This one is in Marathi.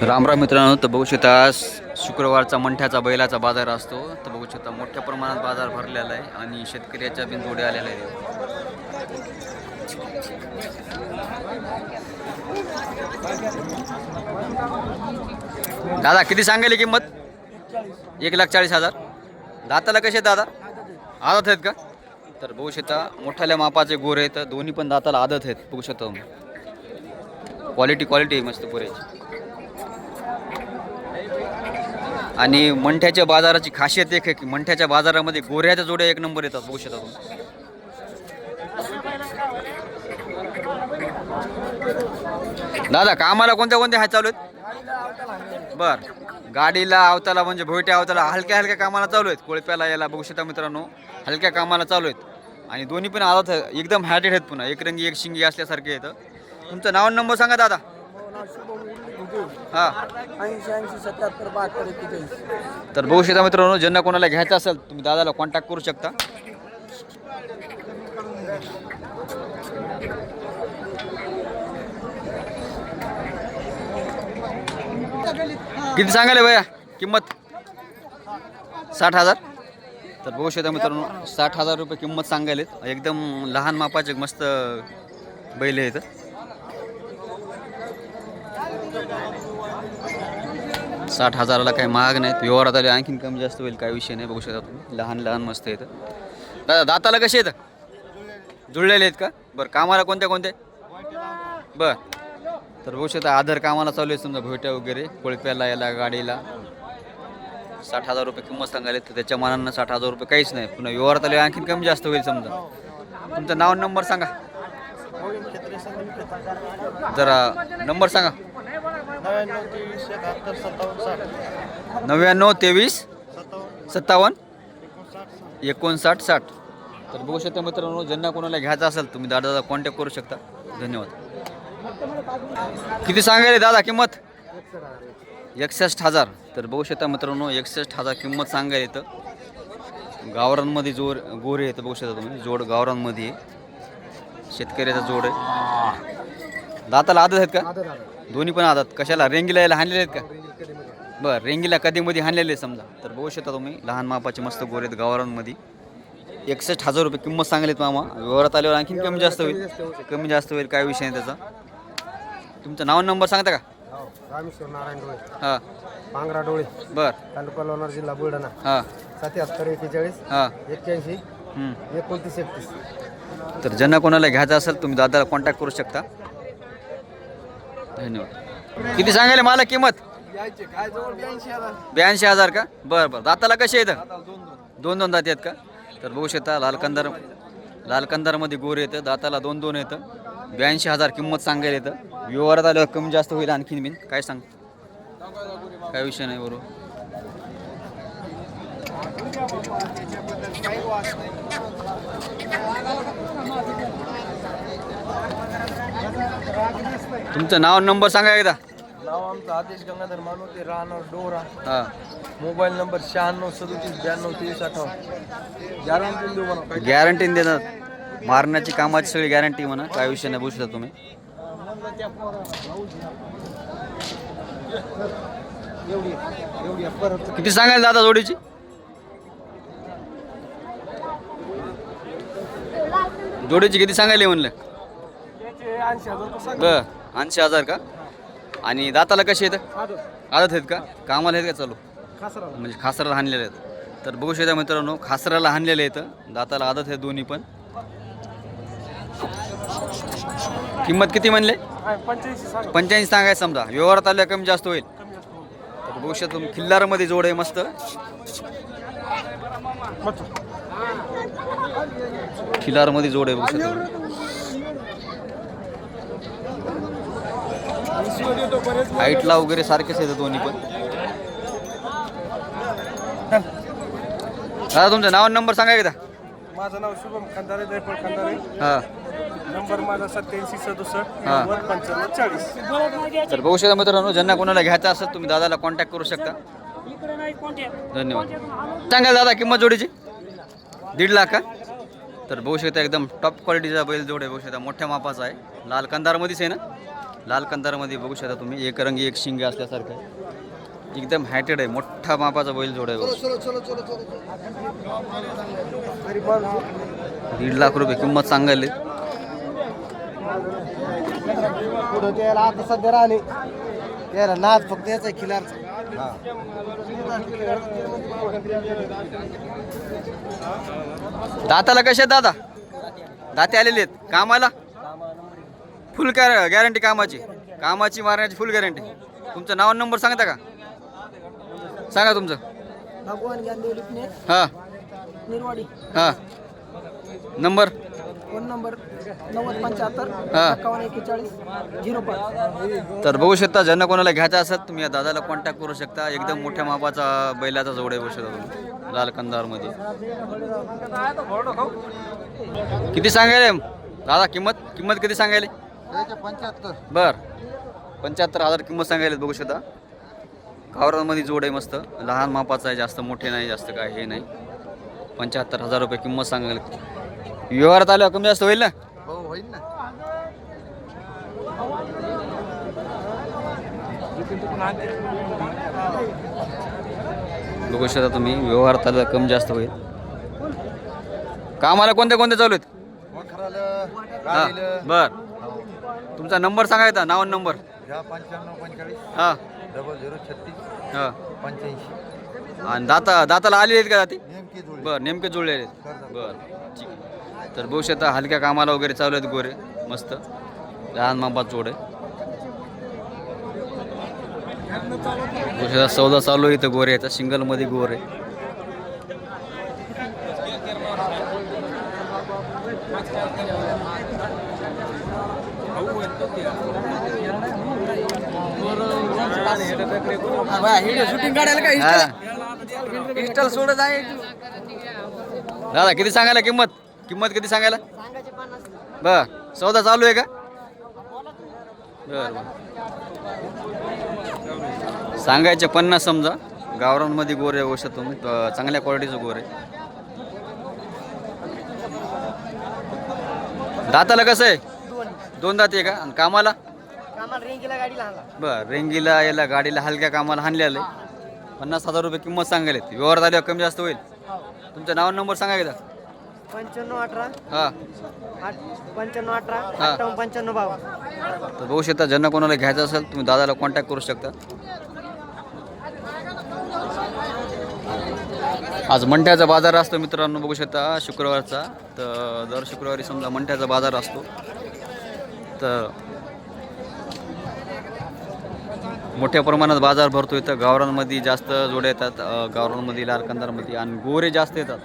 तर रामराम मित्रांनो तर बघू शकता शुक्रवारचा मंठ्याचा बैलाचा बाजार असतो. तर बघू शकता मोठ्या प्रमाणात बाजार भरलेला आहे आणि शेतकऱ्याच्या बिन जोड्या आलेल्या आहेत. दादा किती सांगायली किंमत? एक लाख चाळीस हजार. दाताला कसे आहेत दादा? आदत आहेत का? तर बघू शकता मोठ्याल्या मापाचे गोरे आहेत. दोन्ही पण दाताला आदत आहेत. बघू शकता क्वालिटी क्वालिटी आहे मस्त पुरेची आणि मंठ्याच्या बाजाराची खासियत एक आहे की मंठ्याच्या बाजारामध्ये गोऱ्याच्या जोड्या एक नंबर येतात बघू शकता तुम्ही. दादा कामाला कोणत्या कोणत्या हाय चालू आहेत? बर. गाडीला आवताला म्हणजे भोयट्या आवताला हलक्या हलक्या कामाला चालू आहेत. कोळप्याला याला बघू शकता मित्रांनो हलक्या कामाला चालू आहेत. आणि दोन्ही पण आदत एकदम हॅटेड आहेत पुन्हा. एक रंगी एक शिंगी असल्यासारखे येतं तुमचं नाव नंबर सांगा दादा. हां. ऐंशी ऐंशी सत्याहत्तर बहात्तर एक्केचाळीस. तर बघू शकता मित्रांनो ज्यांना कोणाला घ्यायचं असेल तुम्ही दादाला कॉन्टॅक्ट करू शकता. किती सांगाले भैया? किंमत? साठ हजार. तर बघू शकता मित्रांनो साठ हजार रुपये किंमत सांगायलेत. एकदम लहान मापाचे मस्त बैल आहेत. साठ हजाराला काही महाग नाहीत. व्यवहारात आले आणखीन कमी जास्त होईल काही विषय नाही बघू शकता तुम्ही. लहान लहान मस्त येतं दादा दाताला कसे येतं जुळलेले आहेत का? बरं कामाला कोणत्या कोणत्या बरं. तर बघू शकता आधार कामाला चालू आहे समजा भोट्या वगैरे कोळप्याला याला गाडीला. साठ हजार रुपये किंमत सांगायला तर त्याच्या मानानं साठ हजार रुपये काहीच नाही. पुन्हा व्यवहारात आले आणखीन कमी जास्त होईल समजा. तुमचं नाव नंबर सांगा. जरा नंबर सांगा. नव्याण्णव तेवीस एकाहत्तर सत्तावन्न साठ. नव्याण्णव तेवीस सत्तावन्न. सत्तावन्न? एकोणसाठ साठ. तर बघू शकता मित्रांनो ज्यांना कोणाला घ्यायचं असेल तुम्ही दादाला कॉन्टॅक्ट करू शकता. धन्यवाद. किती सांगायले दादा किंमत? एकसष्ट हजार. तर बघू शकता मित्रांनो एकसष्ट हजार किंमत सांगायला येतं. गावरांमध्ये जोर गोरे येतं बघू शकता तुम्ही. जोड गावरांमध्ये आहे. शेतकऱ्याचा जोड आहे. दाताला आदत आहेत का? दोन्ही पण आदत. कशाला? रेंगीला यायला हाणलेले आहेत का? बरं रेंगीला कधीमध्ये हाणलेले समजा? तर बघू शकता तुम्ही लहान मापाचे मस्त गोरे आहेत गावरांमध्ये एकसष्ट हजार रुपये किंमत सांगलीत मामा. व्यवहारात आल्यावर आणखीन कमी जास्त होईल. कमी जास्त होईल काय विषय नाही त्याचा. तुमचं नाव नंबर सांगता का? हो, रामेश्वर नारायण डोळे. हां. पांगरा डोळे. बरं. तालुका लोणार जिल्हा बुलढाणा. हां. सत्याहत्तर एक्केचाळीस हां. एक्क्याऐंशी. एकोणतीस एकतीस. तर ज्यांना कोणाला घ्यायचं असेल तुम्ही दादाला कॉन्टॅक्ट करू शकता. धन्यवाद. किती सांगायला मला किंमत? ब्याऐंशी हजार. ब्याऐंशी हजार का? बरं बरं. दाताला कसे येतं दोन दोन. दात आहेत का? तर बघू शकता लाल कंदार लाल कंदारमध्ये गोर येतं दाताला दोन दोन येतं ब्याऐंशी हजार किंमत सांगायला येतं. व्यवहारात आल्यावर कमी जास्त होईल आणखीन बिन. काय सांग? काय विषय नाही बरोबर. तुमचं नाव नंबर सांगा एकदा. नाव आमचं आदेश गंगाधर मानवते राहणार डोरा. हां. मोबाईल नंबर शहाण्णव सदोतीस ब्याण्णव तेवीस अठ्ठावन्न. गॅरंटी देऊ म्हणा. गॅरंटी देणार. मारण्याची कामाची सगळी गॅरंटी म्हणा. काय विषय नाही बोलू शकता तुम्ही. एवढी एवढी परत किती सांगाल दादा जोडीची? जोडीची किती सांगायले म्हणलं? ऐंशी हजार बर. ऐंशी हजार का? आणि दाताला कसे येतं आदत. आहेत का? कामाला आहेत का चालू? खासरा म्हणजे खासराला हाणलेले आहेत. तर बघू शकता मित्रांनो खासराला हाणलेले येतं दाताला आदत आहे दोन्ही पण. किंमत किती म्हणले? पंच्याऐंशी सांग. पंच्याऐंशी सांगायचं समजा. व्यवहारात आल्या कमी जास्त होईल. तर बघू शकता खिल्लारमध्ये जोड आहे मस्त. खिलारमध्ये जोड आहे बघू शकता. हाईटला वगैरे सारखेच येतं दोन्ही पण. दादा तुमचं नाव आणि नंबर सांगा एकदा. माझं नाव शुभम खंदारे जयफळ खंदारे. हां. नंबर माझा सत्याऐंशी सदुसष्ट हा. नव्वद पंच्याण्णव चाळीस. तर बघू शकता मित्रांनो ज्यांना कोणाला घ्यायचं असेल तुम्ही दादाला कॉन्टॅक्ट करू शकता. धन्यवाद. सांगा दादा किंमत जोडीची? दीड लाख का? तर बघू शकता एकदम टॉप क्वालिटीचा बैल जोड आहे बघू शकता. मोठ्या मापाचा आहे. लाल कंदारमध्येच आहे ना? लाल कंदारामध्ये बघू शकता तुम्ही. एक रंगी एक शिंगे असल्यासारखं आहे. एकदम हॅटेड आहे. मोठा मापाचा बैल जोड आहे बघू. दीड लाख रुपये किंमत सांगायला. सध्या राहिले नाच फक्त याचा खिलारचा. दाताला कसे आहेत दादा? दाते आलेले आहेत. कामाला? फुल गॅरंटी कामाची. कामाची मारण्याची फुल गॅरंटी तुमचं नाव नंबर सांगता का? सांगा तुमचं. हां. निर्वाडी. हां. नंबर फोन नंबर नव्वद पंच्याहत्तर हा. एकावन्न झिरो पाच. तर बघू शकता ज्यांना कोणाला घ्यायचं असत तुम्ही या दादाला कॉन्टॅक्ट करू शकता. एकदम मोठ्या मापाचा बैलाचा जोड आहे बघू शकता तुम्ही. लाल कंदारमध्ये. किती सांगायले? दादा किंमत? किंमत किती सांगायले? पंच्याहत्तर बर. पंच्याहत्तर हजार किंमत सांगायला बघू शकता. गावरांमध्ये जोड आहे मस्त. लहान मापाचा आहे जास्त मोठे नाही जास्त काय हे नाही. पंच्याहत्तर हजार रुपये किंमत सांगायला व्यवहारात आल्यावर कमी जास्त होईल ना? हो होईल ना. बघू शकता तुम्ही व्यवहारात आल्यावर कमी जास्त होईल. कामाला कोणते कोणते चालू आहेत? हा बर. तुमचा नंबर सांगायचा नाव नंबर. पंच्याण्णव पंचेचाळीस हां. डबल झिरो छत्तीस हां. पंच्याऐंशी. आणि दाता दाताला आलेले आहेत का दाती? नेमकी जुळले बर नेमके जुळलेले आहेत. बर. तर बघू शकता हलक्या कामाला वगैरे चालू आहेत गोरे मस्त. लहान मापात जोड आहे. बघू शकता सौदा चालू आहे इथं गोरे याचा सिंगलमध्ये गोर. आहे शूटिंग काढायला काय. पिस्टल सोडत आहे. दादा किती सांगायला किंमत? किंमत किती सांगायला? बर सौदा चालू आहे का? बर. सांगायचे पन्नास समजा. गावरांमध्ये आहे औषध तुम्ही चांगल्या क्वालिटीचं गोर. आहे दाताला कसं आहे? दोन दाती आहे का? आणि कामाला? कामाला बर रेंगीला याला गाडीला हलक्या कामाला हाणलेलं आहे. पन्नास हजार रुपये किंमत सांगायला व्यवहार झाल्यावर कमी जास्त होईल. तुमचं नाव आणि नंबर सांगा एकदा. पंच्याण्णव अठरा. हां. आठ पंच्याण्णव अठरा हा. अठ्ठावन्न पंच्याण्णव बावन्न तर बघू शकता ज्यांना कोणाला घ्यायचं असेल तुम्ही दादाला कॉन्टॅक्ट करू शकता. आज मंठ्याचा बाजार असतो मित्रांनो बघू शकता शुक्रवारचा. तर दर शुक्रवारी समजा मंठ्याचा बाजार असतो. तर मोठ्या प्रमाणात बाजार भरतो इथं. गावरांमध्ये जास्त जोड्या येतात. गावरांमध्ये लाल कंदारमध्ये आणि गोरे जास्त येतात.